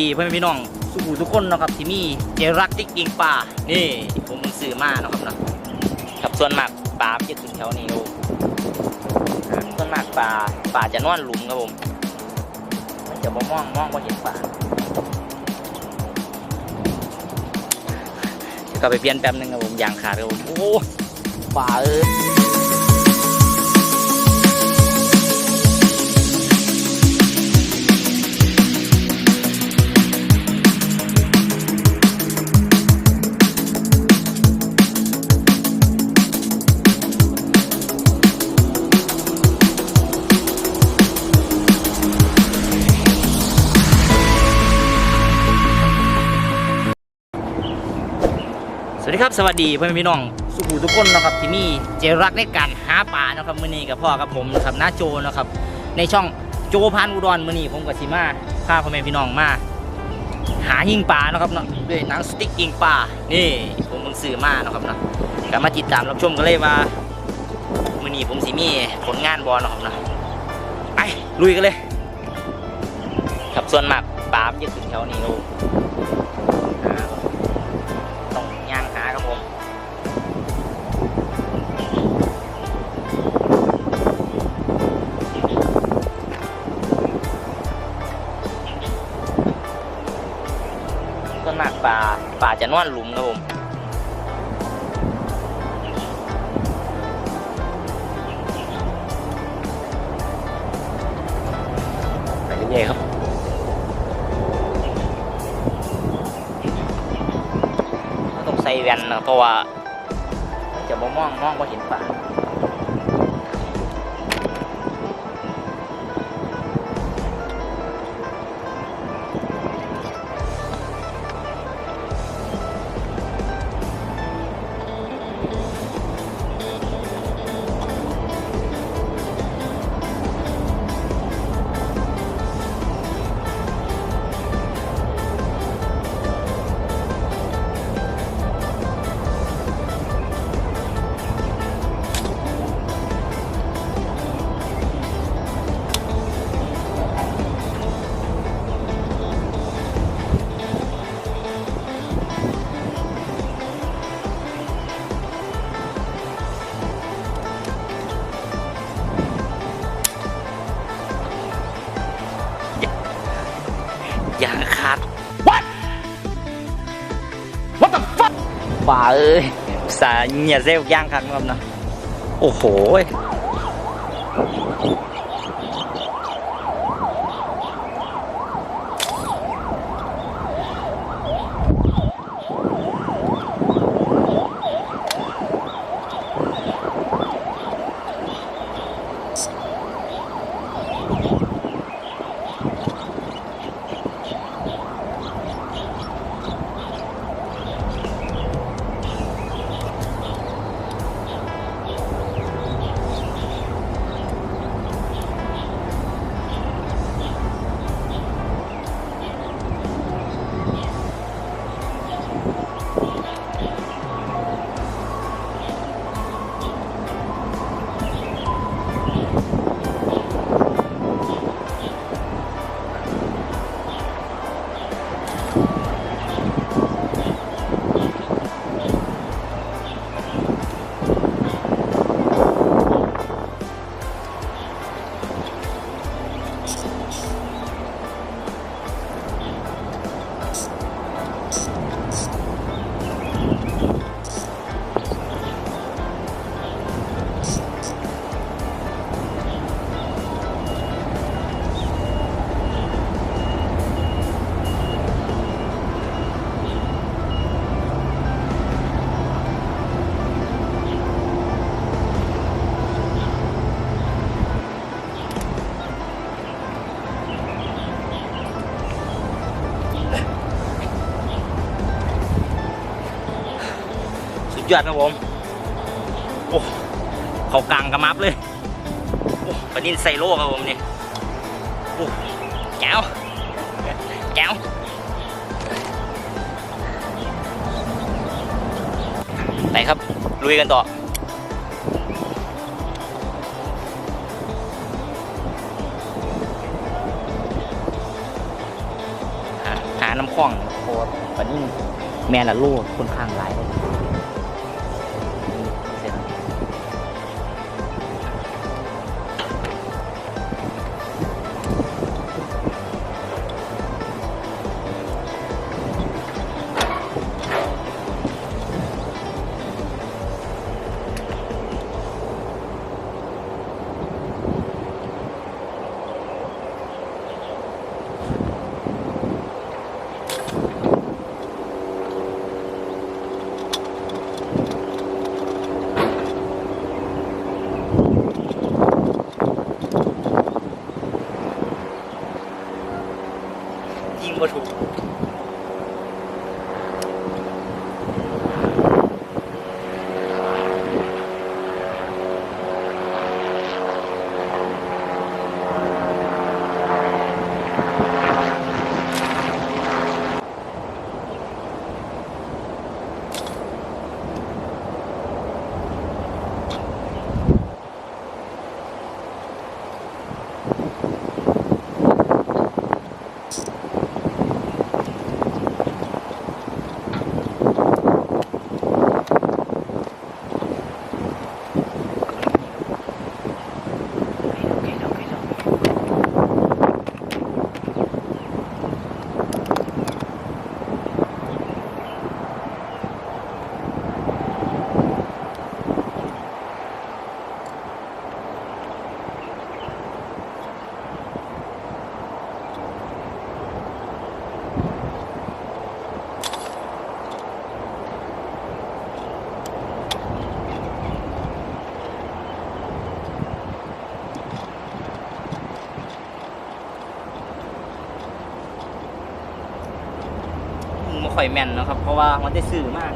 ดีเพื่อนพี่น้องสุขุทุกคนนะครับที่มีเจรักติ๊กกิงป่านี่ผมเพิ่งซื้อมานะครับเนาะครับส่วนมากปลามันจะถึงแถวนี้ครับผมอ่าส่วนมากปลาปลาจะนอนหลุมครับผมมันจะมองมองมองว่าเห็นปลาก็ไปเปลี่ยนแป๊บนึงครับผมยางขาดครับผมโอ้ปลาเอ้ย วัสดีครับสวัสดีเพื่อนพี่น้องสุขุทุกคนนะครับที่มีเจรักในการหาปลานะครับมือนี้กับพ่อกับผมนะครับน้าโจนะครับในช่องโจพันอุดรมือนี้ผมกับสิมาพาพ่อแม่พี่น้องมาหาหิ้งปลานะครับเนาะด้วยหนังสติ๊กหิ้งปลานี่ผมเพิ่งซื้อมานะครับเนาะก็มาติดตามรับชมกันเลยว่ามือนี้ผมสิมีผลงานบอลนะครับเนาะไปลุยกันเลย ครับส่วนมากปลามันจะถึงแถวนี้ครับผมอ่า ปลาจะนอนหลุมครับผมไปเรื่อยๆครับต้องใส่แว่นนะเพราะว่า จะมองมองมองว่าเห็นปลา fuck บ้าเอ้ยสาเหนีย ยอดครับผม โอ้เขากลางกระมับเลย โอ้ปนินไซโลครับผมนี่โอ้แก้วแก้วไปครับ ลุยกันต่อน้ำคลองโคตรปนิ่มแม่ละโลค่อนข้างหลายเลย ไม่ค่อยแม่นนะครับ เพราะว่ามันได้ซื้อมาก